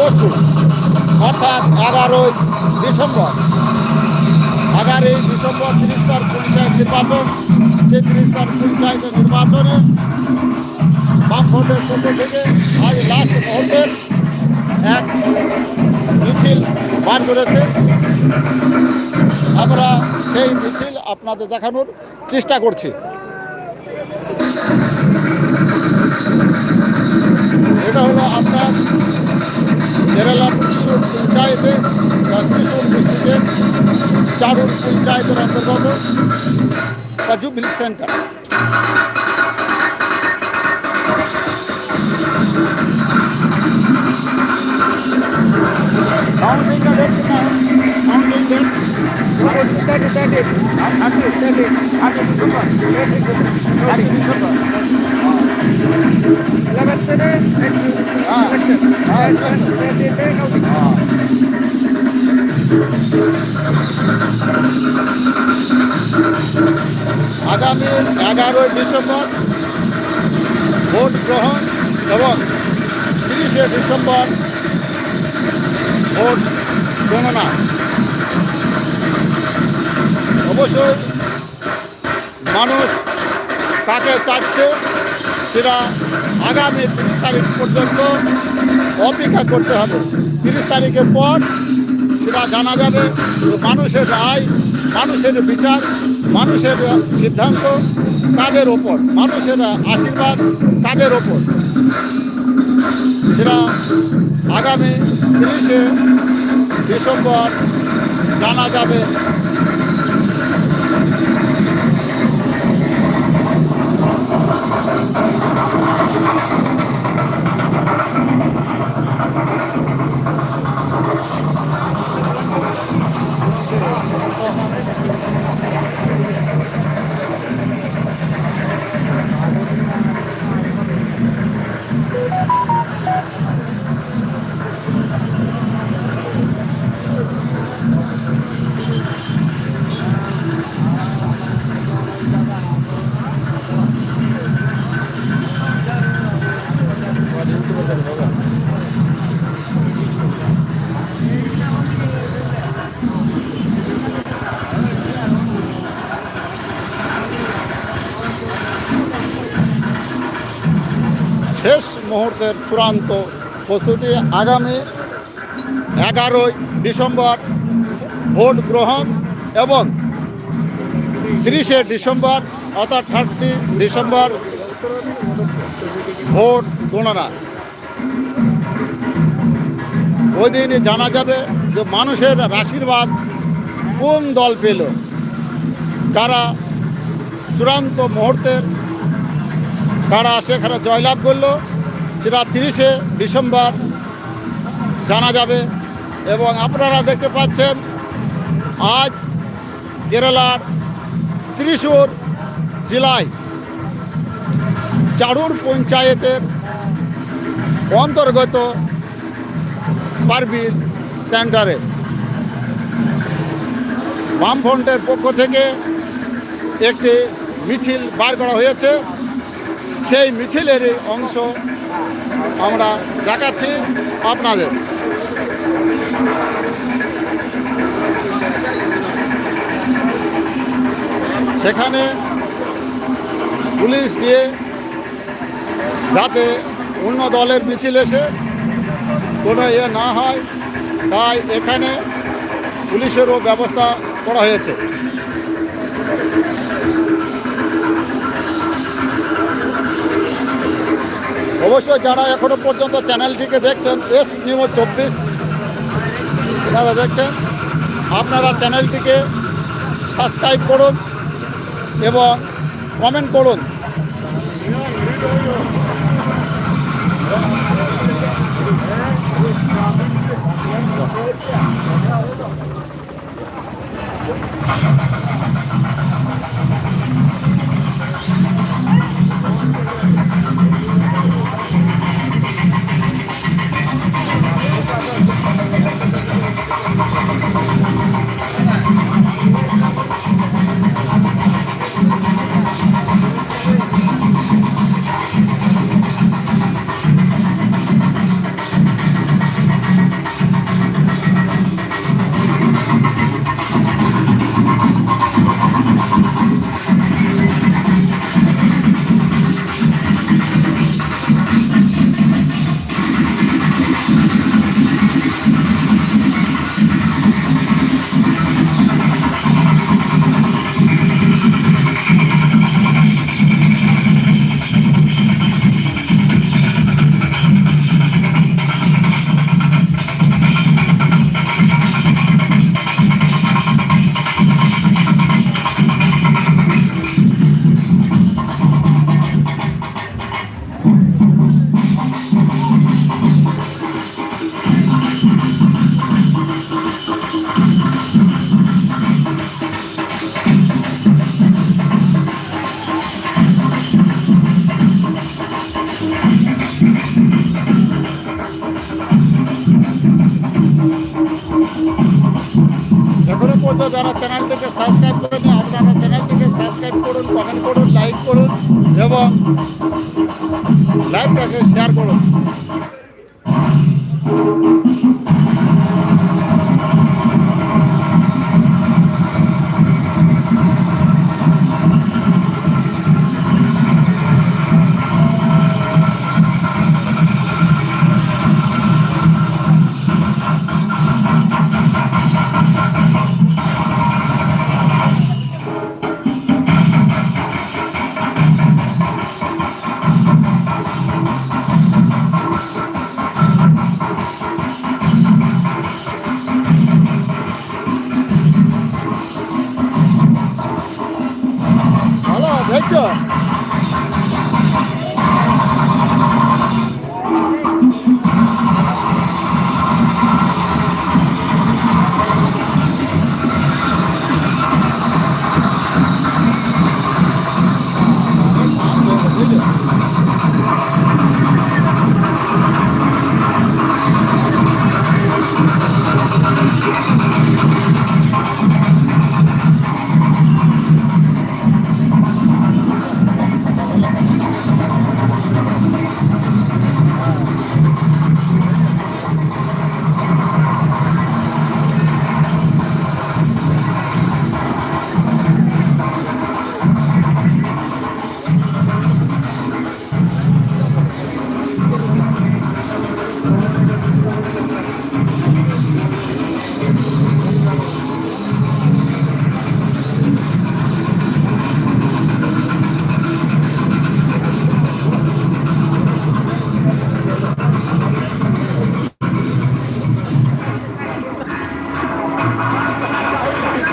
পরশু অর্থাৎ এগারোই ডিসেম্বর। এগারোই ডিসেম্বর তিরিশ তার পঞ্চায়েত নির্বাচন। সেই তিরিশ তার পঞ্চায়েতের নির্বাচনে বামফ্রন্টের পক্ষ থেকে আজ লাস্ট মুহূর্তের এক মিছিল বার করেছে। আমরা সেই মিছিল আপনাদের দেখানোর চেষ্টা করছি। এটা হলো আপনার কেরালা ত্রিশূর পঞ্চায়েতে বা ত্রিশূর ডিস্ট্রিক্টের চারুর পঞ্চায়েতের অন্তর্গত বা জুবিলি সেন্টার কাউন্টিং का डेट कितना है counting date thirty thirty thirty thirty thirty दिसंबर थर्टी थर्टी दिसंबर আগামী এগারোই ডিসেম্বর ভোট গ্রহণ এবং তিরিশে ডিসেম্বর ভোট গণনা। অবশ্যই মানুষ কাকে চাচ্ছে সেটা আগামী তিরিশ তারিখ পর্যন্ত অপেক্ষা করতে হবে। তিরিশ তারিখের পর সেটা জানা যাবে মানুষের রায়, মানুষের বিচার, মানুষের সিদ্ধান্ত তাদের ওপর? মানুষের আশীর্বাদ তাদের ওপর? সেটা আগামী তিরিশে ডিসেম্বর জানা যাবে। মুহূর্তের চূড়ান্ত প্রস্তুতি আগামী এগারোই ডিসেম্বর ভোট গ্রহণ এবং তিরিশে ডিসেম্বর অর্থাৎ থার্টি ডিসেম্বর ভোট গণনা। ওই দিনই জানা যাবে যে মানুষের আশীর্বাদ কোন দল পেল। তারা চূড়ান্ত মুহূর্তের তারা সেখানে জয়লাভ করল সেটা তিরিশে ডিসেম্বর জানা যাবে। এবং আপনারা দেখতে পাচ্ছেন, আজ কেরালার ত্রিশূর জেলায় চারুর পঞ্চায়েতের অন্তর্গত পারবিল সেন্টারে। বামফ্রন্টের পক্ষ থেকে একটি মিছিল বার করা হয়েছে। সেই মিছিলের অংশ আমরা দেখাচ্ছি আপনাদের। সেখানে পুলিশ দিয়ে যাতে অন্য দলের মিছিল এসে কোনো ইয়ে না হয়, তাই এখানে পুলিশেরও ব্যবস্থা করা হয়েছে। অবশ্যই যারা এখনও পর্যন্ত চ্যানেলটিকে দেখছেন এস নিউ চব্বিশ যারা দেখছেন, আপনারা চ্যানেলটিকে সাবস্ক্রাইব করুন এবং কমেন্ট করুন সাবস্ক্রাইব করুন কমেন্ট করুন লাইক করুন এবং লাইভটাকে শেয়ার করুন।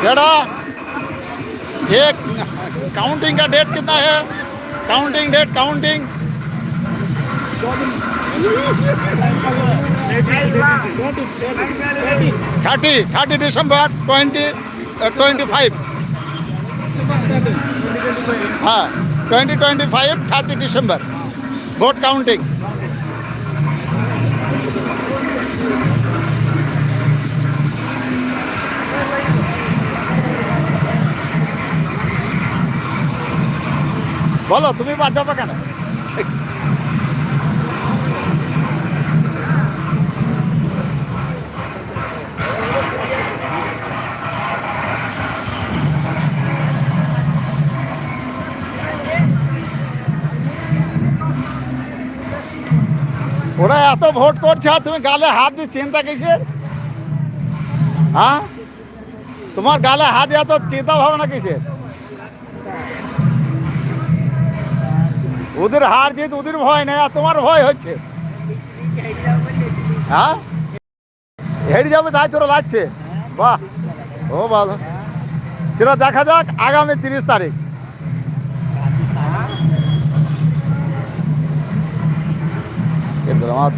बेटा एक काउंटिंग का डेट कितना है? Counting date counting thirty thirty दिसंबर ट्वेंटी ट्वेंटी फाइव हाँ ट्वेंटी ट्वेंटी फाइव थर्टी दिसंबर वोट काउंटिंग বলো, তুমি বাদ যাবে কেন? ওরা এত ভোট করছে তুমি গালে হাত দিয়ে চিন্তা কিসের? হ্যাঁ? তোমার গালে হাত এত চিন্তা ভাবনা কিসের? ওদের হার যেহেতু ওদের ভয় নেই, আর তোমার ভয় হচ্ছে। হ্যাঁ? হেরে যাবে তাই তোরা লাগছে বাহ, ও ভালো। সেটা দেখা যাক আগামী তিরিশ তারিখ। আমার